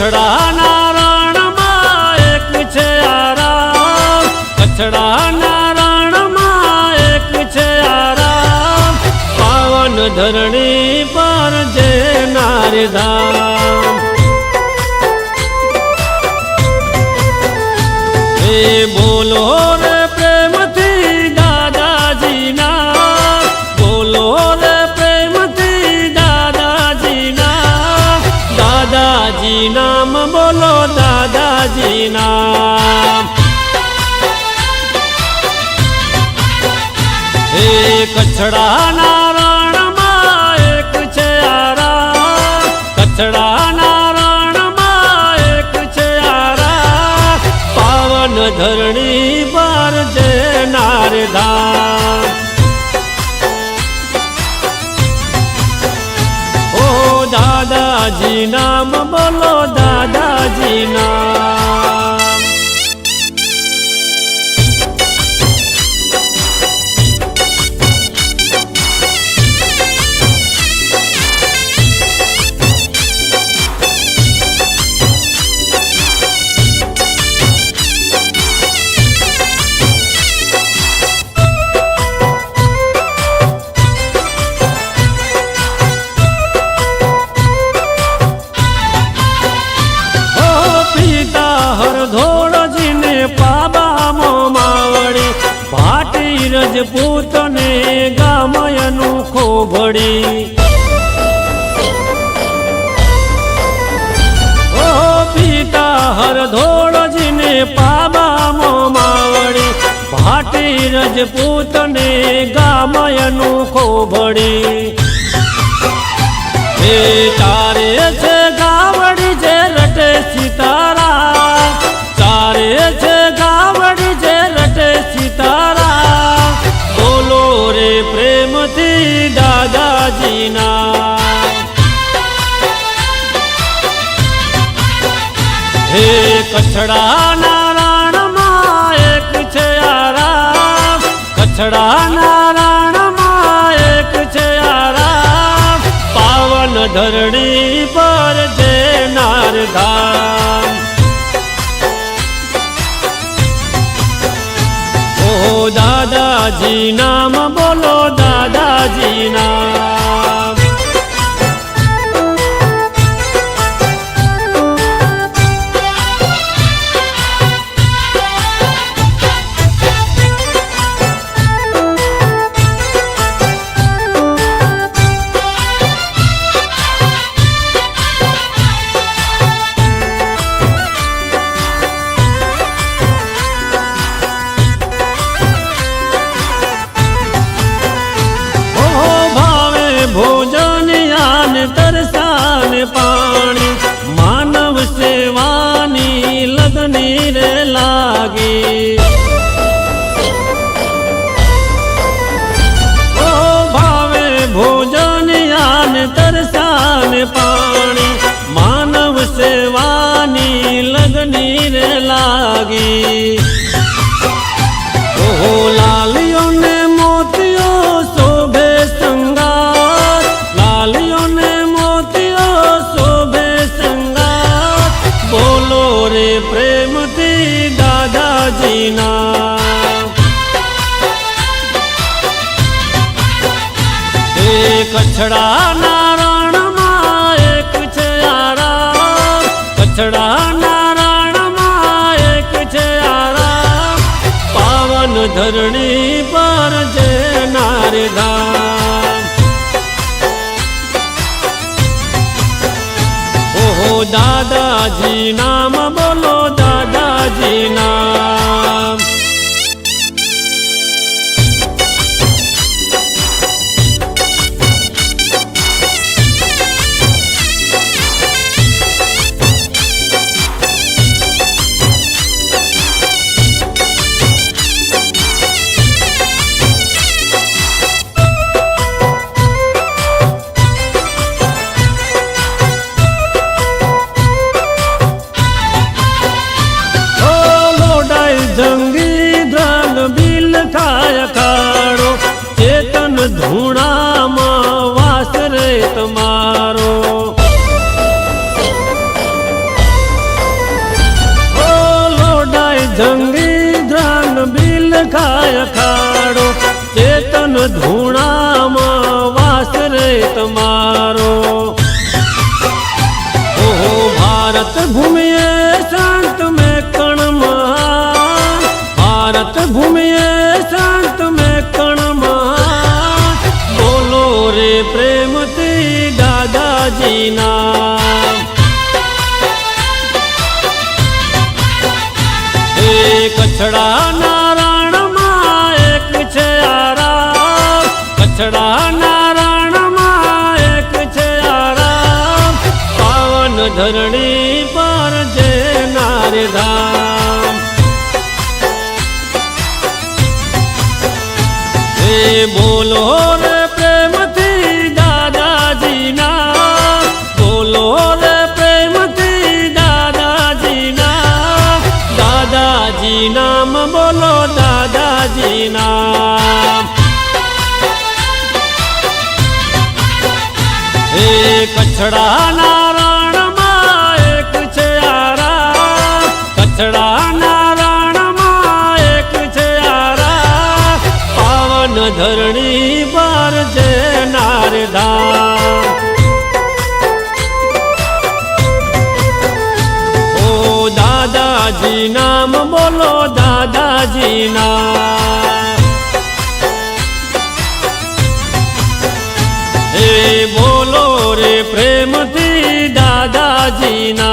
કચડાના રણમાં એક છે આરામ. કચડાના રણમાં એક છે આરામ. પાવન ધરણી પર જે એ નામ. એ કચડાના રણમાં એક છે આરામ. કચડાના રણમાં એક છે આરા પાવન ધરણી પર જે નારધામ. ઓ દાદાજી નામ બોલો, દાદાજી નામ. રજપૂતને ગામયનું ખોભડી ઓ પિતા હર ધોળજીને પાબામો માવડી. ભાટી રજપૂતને ગામયનું ખોભડી એ રે પ્રેમથી દાદાજીના. હે કચડા નારાયણમાં એક છે આરા કચડા નારાયણમાં એક છે આરા પાવન ધરણી પર જે નારધામ દાદાજી નામ બોલો દાદાજી નામ તરસાન પાણી માનવ સેવાની લગની રે લાગી. કચડા નારાયણમાં એક છે આરામ. કચડા નારાયણમાં એક છે આરામ. પાવન ધરણી પર જે નારધામ દાદાજી નામ જંગી ધ્રાગ બિલ ખાય કાળો ચેતન ધૂણામાં વાસ રે તમારો. લોડાય જંગી ધ્રાગ બિલ ખાય ખાડો ચેતન ધૂણામાં વાસ રે તમારો. ભારત ભૂમિએ ભૂમિએ શાંત મેં કણમાં. બોલો રે પ્રેમથી દાદાજીના. કચડા નારાયણમાં એક છે આરામ. કચડા નારાયણમાં એક છે આરામ. પાવન ધરણી પર જે નારે બોલો રે પ્રેમથી દાદાજીના બોલો રે પ્રેમથી દાદાજીના દાદાજી નામ બોલો દાદાજી નામ એ કચડા નામ બોલો દાદાજી નામ એ બોલો રે પ્રેમથી દાદાજીના.